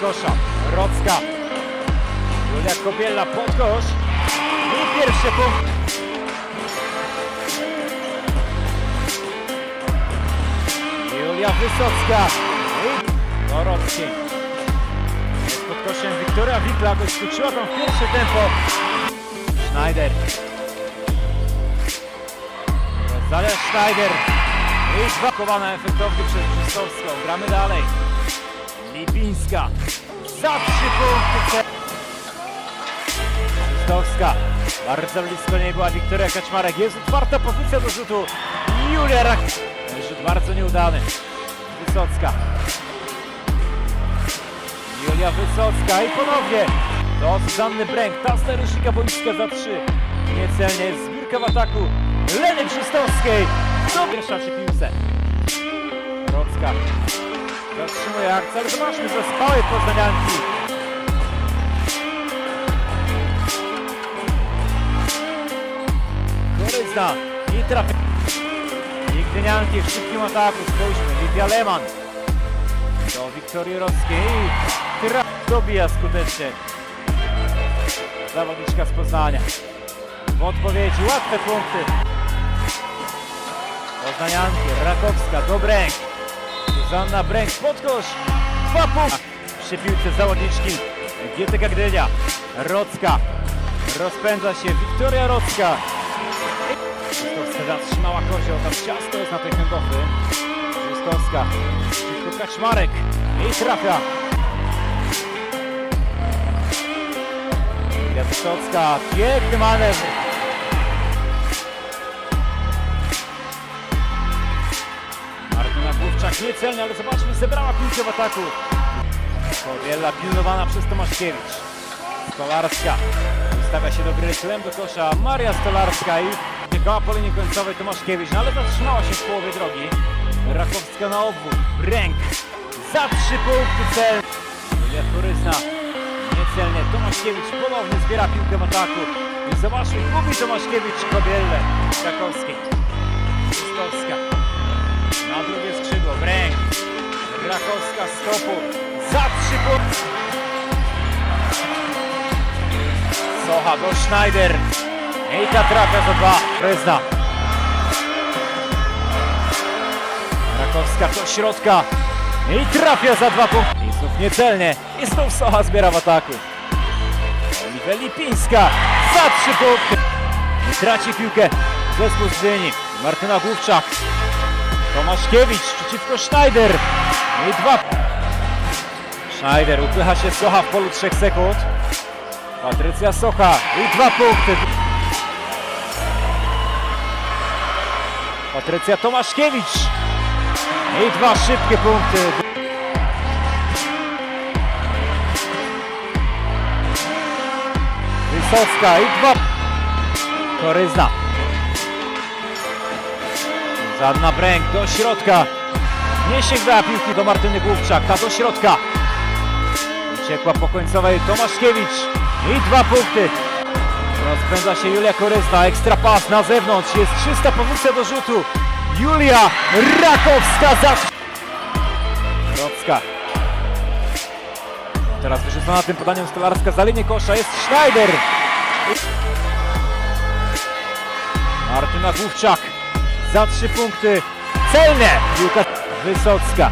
kosza. Rocka. Julia Kobiela pod kosz. I pierwszy punkt. Julia Wysocka. I Dorocki. Jest pod koszem Wiktoria Wikla. Skróciła tam pierwsze tempo. Schneider. Rosalia Schneider. I zbakowana efektownie przez Brzystowską. Gramy dalej. Lipińska. Za trzy punkty. Brzystowska. Bardzo blisko niej była Wiktoria Kaczmarek. Jest otwarta pozycja do rzutu. Julia Rak. Rzut bardzo nieudany. Wysocka. Julia Wysocka i ponownie do Zuzanny Bręk. Ta starusznika boiska za trzy. Niecelnie jest zbiórka w ataku Leny Brzystowskiej. Do pierwsza przy piłce. Rocka. Zatrzymuje ale zobaczmy zespoły poznanianki. Koryzna i trafia. I Gdynianki w szybkim ataku. Spójrzmy, Lidia Leman. Do Wiktorii Rockiej. Traf dobija skutecznie. Zawodniczka z Poznania. W odpowiedzi łatwe punkty. Poznanianki, Rakowska, do Zuzanna Bręk, pod kosz. Dwa. Przy piłce zawodniczki GTK Gdynia. Rocka. Rozpędza się Wiktoria Rocka. Krzysztofska zatrzymała kozioł, tam ciasto jest na tej kręgowcy. Krzysztofska, przeciwko Kaczmarek i trafia. Wysocka, piękny manewr. Martyna Główczak niecelnie, ale zobaczmy, zebrała piłkę w ataku. Kobiela pilnowana przez Tomaszkiewicz. Stolarska stawia się do gry tyłem do kosza Maria Stolarska i biegała po linii końcowej Tomaszkiewicz, no ale zatrzymała się w połowie drogi. Rakowska na obwód, ręk za trzy punkty cel. Julia Turyzna niecelnie, Tomaszkiewicz ponownie zbiera piłkę w ataku. I zobaczmy, gubi Tomaszkiewicz Kobielę Rakowskiej. Krzysztowska na drugie skrzydło, ręk Rakowska stopu za trzy punkty. Socha do Schneider. Ta trafia za dwa. Prezna. Rakowska do środka. I trafia za dwa punkty. I znów niecelnie. I znów Socha zbiera w ataku. Oliwia Lipińska za trzy punkty. I traci piłkę zespół z. Martyna Główczak. Tomaszkiewicz przeciwko Schneider. I dwa. Schneider upycha się Socha w polu 3 sekund. Patrycja Socha i dwa punkty. Patrycja Tomaszkiewicz i dwa szybkie punkty. Wysocka i dwa. Koryzna. Żadna Bręk do środka. Nie sięgała piłki do Martyny Główczak. Ta do środka. Uciekła po końcowej Tomaszkiewicz i dwa punkty. Rozpędza się Julia Koryzna, ekstra pas na zewnątrz, jest czysta pozycja do rzutu. Julia Rakowska za... Rocka. Teraz wyrzucona tym podaniem Stolarska za linię kosza, jest Schneider. Martyna Główczak za trzy punkty. Celne! Piłka Wysocka.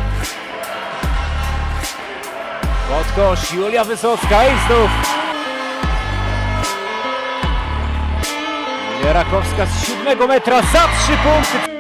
Podkosz, Julia Wysocka i znów Rakowska z siódmego metra za trzy punkty.